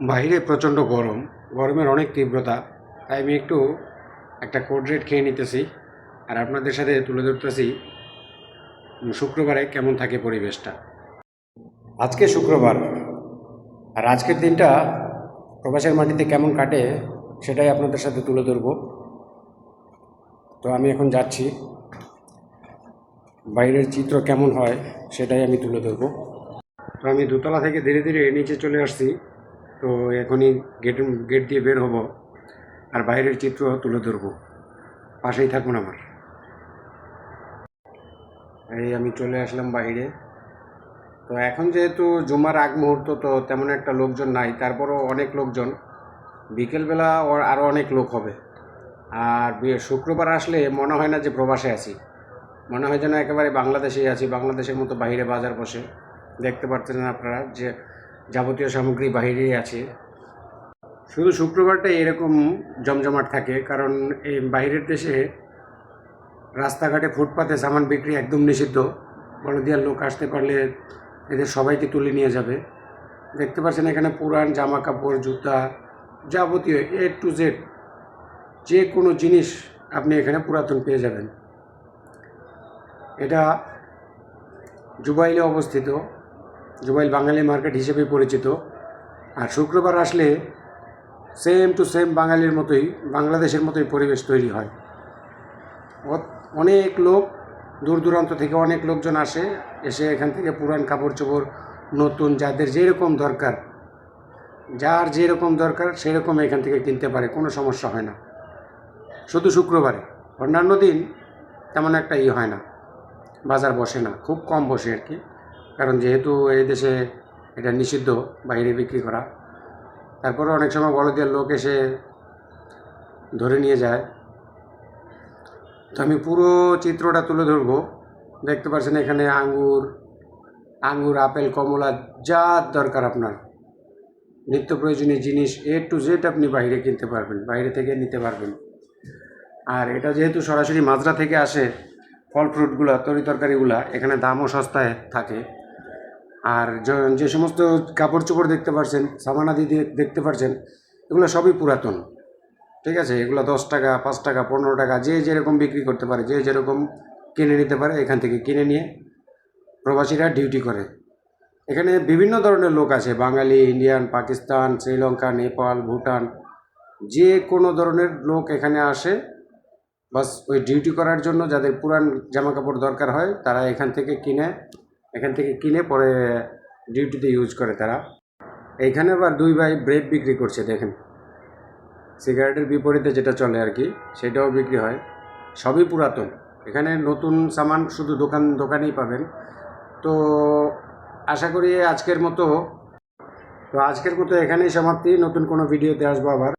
বাইরে প্রচণ্ড গরম, গরমের অনেক তীব্রতা, তাই আমি একটু একটা কোড রেড খেয়ে নিতেছি আর আপনাদের সাথে তুলে ধরতেছি শুক্রবারে কেমন থাকে পরিবেশটা। আজকে শুক্রবার আর আজকের দিনটা প্রবাসের মাটিতে কেমন কাটে সেটাই আপনাদের সাথে তুলে ধরব। তো আমি এখন যাচ্ছি। বাইরের চিত্র কেমন হয় সেটাই আমি তুলে ধরবো। তো আমি দোতলা থেকে ধীরে ধীরে নিচে চলে আসছি। তো এখনই গেট গেট দিয়ে বের হব, আর বাইরের চিত্র তুলে ধরবো। পাশেই থাকুন আমার। এই আমি চলে আসলাম বাইরে। তো এখন যেহেতু জুমার আগ মুহূর্ত, তো তেমন একটা লোকজন নাই, তারপরও অনেক লোকজন। বিকেলবেলা আরও অনেক লোক হবে। আর শুক্রবার আসলে মনে হয় না যে প্রবাসে আছি। মনে হয় যেন একেবারে বাংলাদেশেই আছি, বাংলাদেশের মতো বাইরে বাজার বসে। দেখতে পাচ্ছেন আপনারা যে যাবতীয় সামগ্রী বাইরেই আছে। শুধু শুক্রবারটা এরকম জমজমাট থাকে, কারণ এই বাইরের দেশে রাস্তাঘাটে ফুটপাতে সামান বিক্রি একদম নিষিদ্ধ। বড়দিয়ার লোক আসতে পারলে এদের সবাইকে তুলে নিয়ে যাবে। দেখতে পাচ্ছেন এখানে পুরান জামা কাপড় জুতা যাবতীয় এ টু জেড যে কোনো জিনিস আপনি এখানে পুরাতন পেয়ে যাবেন। এটা জুবাইলে অবস্থিত। জুবাইল বাঙালি মার্কেট হিসেবে পরিচিত। আর শুক্রবার আসলে সেম টু সেম বাঙালির মতোই, বাংলাদেশের মতোই পরিবেশ তৈরি হয়। অনেক লোক দূর দূরান্ত থেকে অনেক লোকজন আসে, এসে এখান থেকে পুরান কাপড় চোপড় নতুন যাদের যেরকম দরকার, যার যেরকম দরকার সেরকম এখান থেকে কিনতে পারে, কোনো সমস্যা হয় না। শুধু শুক্রবারে, অন্যান্য দিন তেমন একটা ই হয় না, বাজার বসে না, খুব কম বসে আর কি। কারণ যেহেতু এই দেশে এটা নিষিদ্ধ বাইরে বিক্রি করা তারপরে অনেক সময় বড়দের লোক এসে ধরে নিয়ে যায়। তো আমি পুরো চিত্রটা তুলে ধরবো। দেখতে পাচ্ছেন এখানে আঙ্গুর আঙ্গুর, আপেল, কমলা, যা দরকার আপনার। নিত্য প্রয়োজনীয় জিনিস এ টু জেড আপনি বাইরে কিনতে পারবেন, বাইরে থেকে নিতে পারবেন। আর এটা যেহেতু সরাসরি মাজরা থেকে আসে, ফল ফ্রুটগুলো তরি তরকারিগুলো, এখানে দামও সস্তায় থাকে। আর যে সমস্ত কাপড় চোপড় দেখতে পাচ্ছেন সামানাদি দেখতে পাচ্ছেন এগুলো সবই পুরাতন। ঠিক আছে? এগুলো দশ টাকা, পাঁচ টাকা, পনেরো টাকা, যে যেরকম বিক্রি করতে পারে, যে যেরকম কিনে নিতে পারে, এখান থেকে কিনে নিয়ে প্রবাসীরা ডিউটি করে। এখানে বিভিন্ন ধরনের লোক আছে, বাঙালি, ইন্ডিয়ান, পাকিস্তান, শ্রীলঙ্কা, নেপাল, ভুটান, যে কোনো ধরনের লোক এখানে আসে, বাস ওই ডিউটি করার জন্য যাদের পুরান জামা কাপড় দরকার হয়, তারা এখান থেকে কিনে এখান থেকে কিনে পরে ডিউটিতে ইউজ করে তারা। এইখানে আবার দুই ভাই ব্রেড বিক্রি করছে, দেখেন। সিগারেটের বিপরীতে যেটা চলে আর কি, সেটাও বিক্রি হয়। সবই পুরাতন। এখানে নতুন সামান শুধু দোকান, দোকানেই পাবেন। তো আশা করি আজকের মতো। তো আজকের মতো এখানেই সমাপ্তি। নতুন কোনো ভিডিওতে আসব আবার।